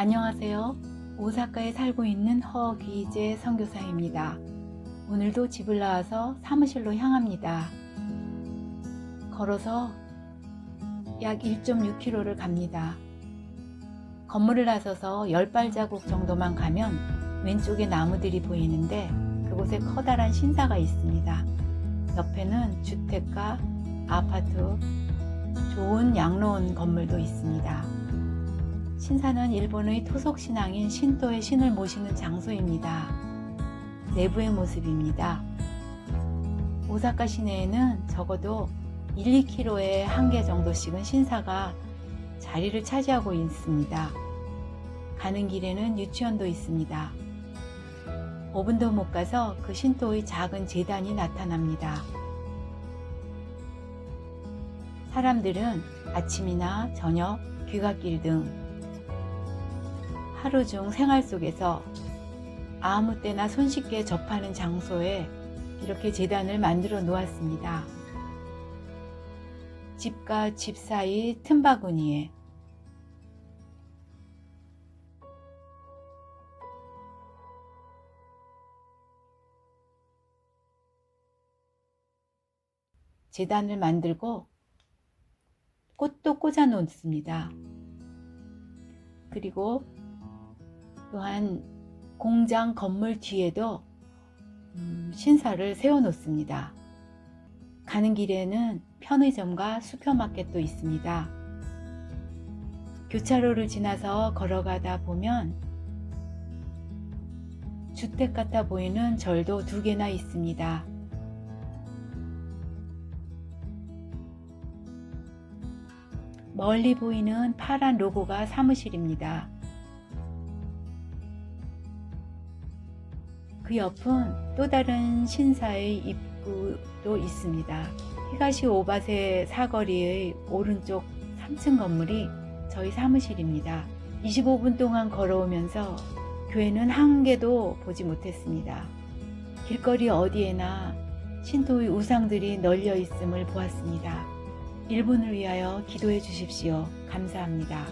안녕하세요. 오사카에 살고 있는 허기재 선교사입니다. 오늘도 집을 나와서 사무실로 향합니다. 걸어서 약 1.6km를 갑니다. 건물을 나서서 10발자국 정도만 가면 왼쪽에 나무들이 보이는데 그곳에 커다란 신사가 있습니다. 옆에는 주택가, 아파트, 좋은 양로원 건물도 있습니다. 신사는 일본의 토속 신앙인 신도의 신을 모시는 장소입니다. 내부의 모습입니다. 오사카 시내에는 적어도 1, 2km에 한 개 정도씩은 신사가 자리를 차지하고 있습니다. 가는 길에는 유치원도 있습니다. 5분도 못 가서 그 신도의 작은 재단이 나타납니다. 사람들은 아침이나 저녁, 귀갓길 등 하루 중 생활 속에서 아무 때나 손쉽게 접하는 장소에 이렇게 재단을 만들어 놓았습니다. 집과 집 사이 틈바구니에 재단을 만들고 꽃도 꽂아 놓습니다. 그리고 또한 공장 건물 뒤에도 음, 신사를 세워 놓습니다. 가는 길에는 편의점과 슈퍼마켓도 있습니다. 교차로를 지나서 걸어가다 보면 주택 같아 보이는 절도 두 개나 있습니다. 멀리 보이는 파란 로고가 사무실입니다. 그 옆은 또 다른 신사의 입구도 있습니다. 히가시 오바세 사거리의 오른쪽 3층 건물이 저희 사무실입니다. 25분 동안 걸어오면서 교회는 한 개도 보지 못했습니다. 길거리 어디에나 신도의 우상들이 널려 있음을 보았습니다. 일본을 위하여 기도해 주십시오. 감사합니다.